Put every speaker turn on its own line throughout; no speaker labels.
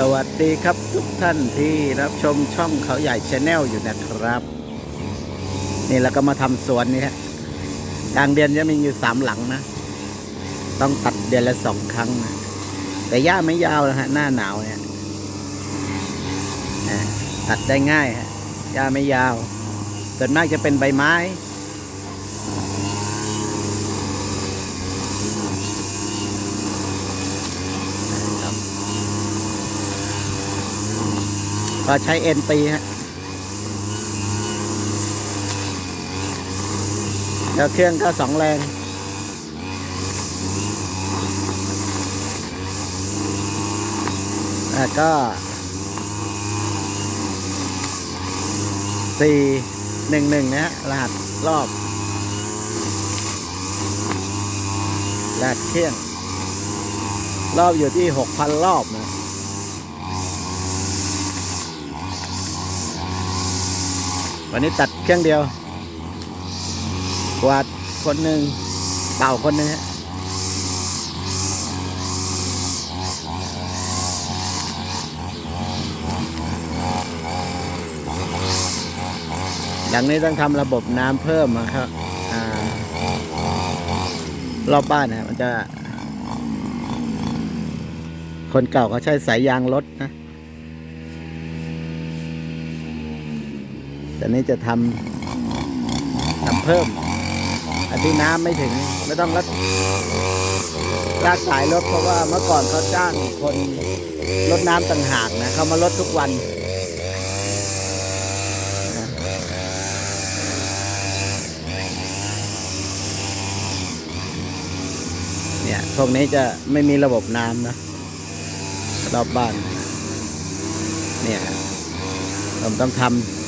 สวัสดีครับทุกท่านที่รับชมช่องเขาใหญ่ชาแนลอยู่นะครับ นี่เราก็มาทำสวนนี่ฮะกลางเดือนจะมีอยู่สามหลังนะ ต้องตัดเดือนละสองครั้งนะแต่หญ้าไม่ยาวนะฮะหน้าหนาวเนี่ยตัดได้ง่ายฮะหญ้าไม่ยาวส่วนมากจะเป็นใบไม้ ก็ใช้เอ็นตีฮะแล้วเครื่องก็สองแรงอะก็สี่หนึ่งหนึ่งนะฮะรหัสรอบรหัสเครื่อง รอบอยู่ที่หกพันรอบนะ วันนี้ตัดเครื่องเดียวกวาดคนหนึ่งเป่าคนหนึ่งฮะอย่างนี้ต้องทำระบบน้ำเพิ่มนะครับรอบบ้านนะมันจะ คนเก่าเขาใช้สายยางรถนะ แต่นี้จะทำทำเพิ่มอันที่น้ำไม่ถึงไม่ต้องรัดลากสายรถเพราะว่าเมื่อก่อนเขาจ้างคนรดน้ำต่างหากนะเขามาลดทุกวันเนี่ยพวกนี้จะไม่มีระบบน้ำนะรอบบ้าน เนี่ยผมต้องทำ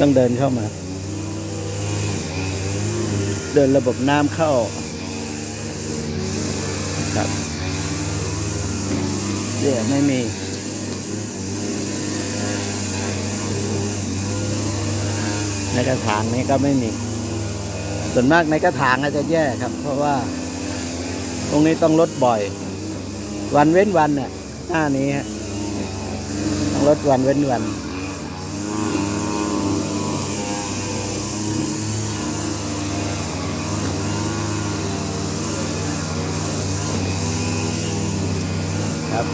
ต้องเดินเข้ามา เดินระบบน้ำเข้าครับเนี่ยไม่มีในกระถางนี้ก็ไม่มี ส่วนมากในกระถางอาจจะแย่ครับ เพราะว่า ตรงนี้ต้องลดบ่อย วันเว้นวันเนี่ยหน้านี้ฮะต้องลดวันเว้นวัน ครับ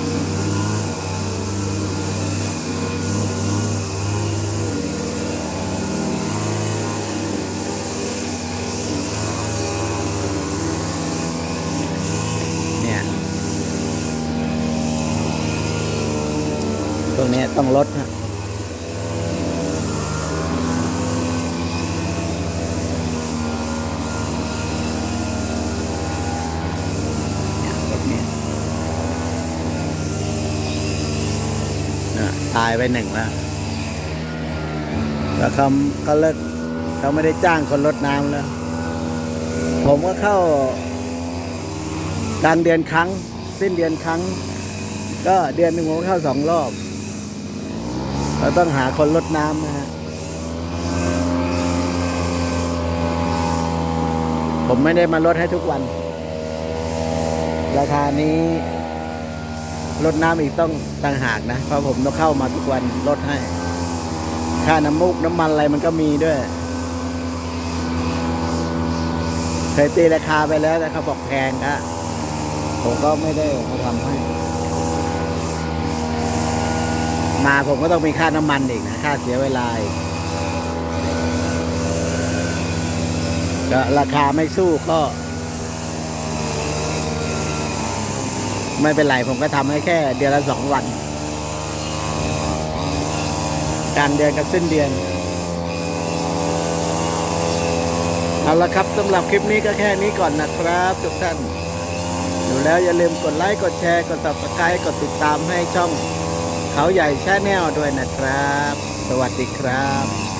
เนี่ย ตรงนี้ต้องลดนะเนี่ยตรงนี้น่ะ ตายไปหนึ่งแล้ว แล้วเขาก็เลิกเขาไม่ได้จ้างคนรดน้ำแล้ว ผมก็เข้ากลางเดือนครั้ง สิ้นเดือนครั้ง ก็เดือนหนึ่งผมเข้าสองรอบ เราต้องหาคนลดน้ำนะฮะ ผมไม่ได้มาลดให้ทุกวัน ราคานี้ ลดน้ำอีกต้องต่างหากนะ เพราะผมต้องเข้ามาทุกวันลดให้ ค่าน้ำมูกน้ำมันอะไรมันก็มีด้วย เคยตีราคาไปแล้วแต่เขาบอกแพงอะผมก็ไม่ได้มาทำให้ มาผมก็ต้องมีค่าน้ำมันอีกนะ ค่าเสียเวลาอีกก็ราคาไม่สู้ก็ ไม่เป็นไรผมก็ทำให้แค่เดือนละสองวันกลารเดือนกับสิ้นเดือน เอาละครับสำหรับคลิปนี้ก็แค่นี้ก่อนนะครับทุกท่านดูแล้วอย่าลืมกดไลค์กดแชร์กด subscribe กดติดตามให้ช่องเขาใหญ่ชาแนลด้วยนะครับ สวัสดีครับ